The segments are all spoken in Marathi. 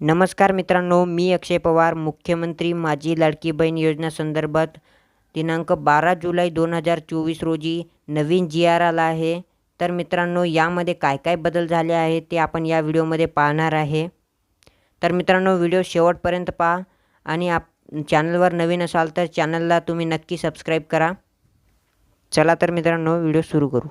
नमस्कार मित्रांनो मी अक्षय पवार मुख्यमंत्री माझी लाडकी बहीण योजना संदर्भात दिनांक बारा जुलै दोन हजार चोवीस रोजी नवीन जी आर आला आहे. तर मित्रांनो यामध्ये काय काय बदल झाले आहेत ते आपण या व्हिडिओमध्ये पाहणार आहे. तर मित्रांनो व्हिडिओ शेवटपर्यंत पहा आणि आप चॅनलवर नवीन असाल तर चॅनलला तुम्ही नक्की सबस्क्राईब करा. चला तर मित्रांनो व्हिडिओ सुरू करू.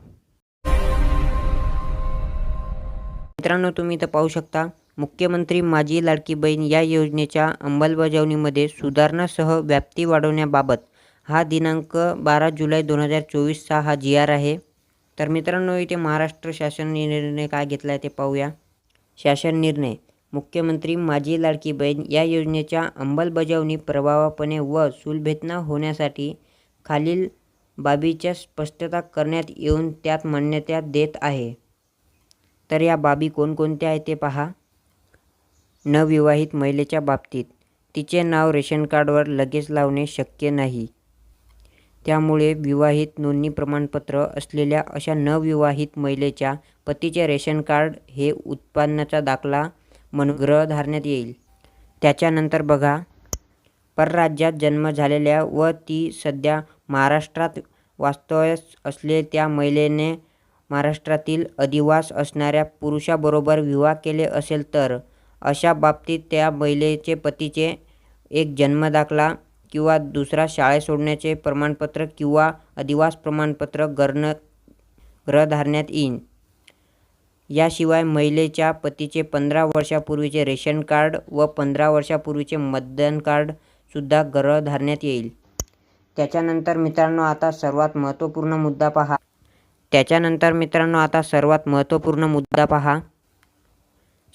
मित्रांनो तुम्ही इथं पाहू शकता मुख्यमंत्री माझी लाडकी बहीण या योजनेच्या अंमलबजावणीमध्ये सुधारणासह व्याप्ती वाढवण्याबाबत हा दिनांक बारा जुलै दोन हजार चोवीसचा हा जी आर आहे. तर मित्रांनो इथे महाराष्ट्र शासन निर्णय काय घेतला आहे ते पाहूया. शासन निर्णय. मुख्यमंत्री माझी लाडकी बहीण या योजनेच्या अंमलबजावणी प्रभावापणे व सुलभेतना होण्यासाठी खालील बाबीच्या स्पष्टता करण्यात येऊन त्यात मान्यता देत आहे. तर या बाबी कोणकोणत्या आहेत ते पहा. नवविवाहित महिलेच्या बाबतीत. तिचे नाव रेशन कार्डवर लगेच लावणे शक्य नाही. त्यामुळे विवाहित नोंदणी प्रमाणपत्र असलेल्या अशा नवविवाहित महिलेच्या पतीचे रेशन कार्ड हे उत्पन्नाचा दाखला म्हणून ग्रह धरण्यात येईल. त्याच्यानंतर बघा. परराज्यात जन्म झालेल्या व ती सध्या महाराष्ट्रात वास्तव्यास असले त्या महिलेने महाराष्ट्रातील अधिवास असणाऱ्या पुरुषाबरोबर विवाह केले असेल तर अशा बाबतीत त्या महिलेचे पतीचे एक जन्मदाखला किंवा दुसरा शाळा सोडण्याचे प्रमाणपत्र किंवा अधिवास प्रमाणपत्र गर्ण ग्रह येईन. येईल याशिवाय महिलेच्या पतीचे पंधरा वर्षापूर्वीचे रेशन कार्ड व पंधरा वर्षापूर्वीचे मतदान कार्डसुद्धा ग्रह येईल. त्याच्यानंतर मित्रांनो आता सर्वात महत्त्वपूर्ण मुद्दा पहा. त्याच्यानंतर मित्रांनो आता सर्वात महत्त्वपूर्ण मुद्दा पहा.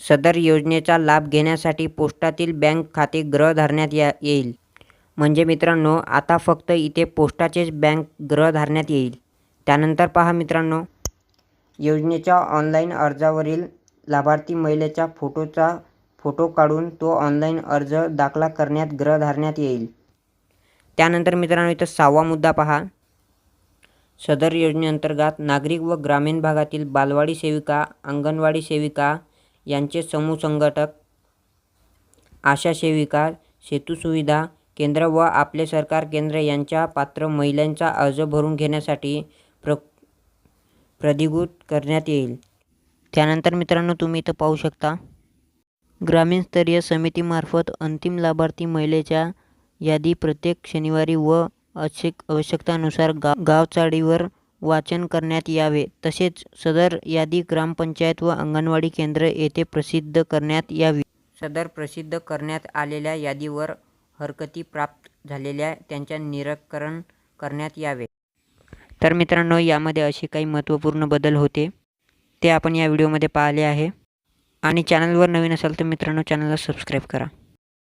सदर योजनेचा लाभ घेण्यासाठी पोस्टातील बँक खाते ग्रह धरण्यात या येईल. म्हणजे मित्रांनो आता फक्त इथे पोस्टाचेच बँक ग्रह धरण्यात येईल. त्यानंतर पहा मित्रांनो. योजनेच्या ऑनलाईन अर्जावरील लाभार्थी महिलेच्या फोटोचा फोटो काढून तो ऑनलाईन अर्ज दाखला करण्यात ग्रह धरण्यात येईल. त्यानंतर मित्रांनो इथं सहावा मुद्दा पहा. सदर योजनेअंतर्गत नागरिक व ग्रामीण भागातील बालवाडी सेविका अंगणवाडी सेविका यांचे समूह संघटक आशा सेविका सेतू सुविधा केंद्र व आपले सरकार केंद्र यांच्या पात्र महिलांचा अर्ज भरून घेण्यासाठी प्र प्रधिकृत करण्यात येईल. त्यानंतर मित्रांनो तुम्ही इथं पाहू शकता ग्रामीणस्तरीय समितीमार्फत अंतिम लाभार्थी महिलेच्या यादी प्रत्येक शनिवारी व आवश्यक आवश्यकतानुसार गा गावचाळीवर वाचन करण्यात यावे. तसेच सदर यादी ग्रामपंचायत व अंगणवाडी केंद्र येथे प्रसिद्ध करण्यात यावी. सदर प्रसिद्ध करण्यात आलेल्या यादीवर हरकती प्राप्त झालेल्या त्यांच्या निराकरण करण्यात यावे. तर मित्रांनो यामध्ये असे काही महत्त्वपूर्ण बदल होते ते आपण या व्हिडिओमध्ये पाहिले आहे. आणि चॅनलवर नवीन असाल तर मित्रांनो चॅनलला सबस्क्राईब करा.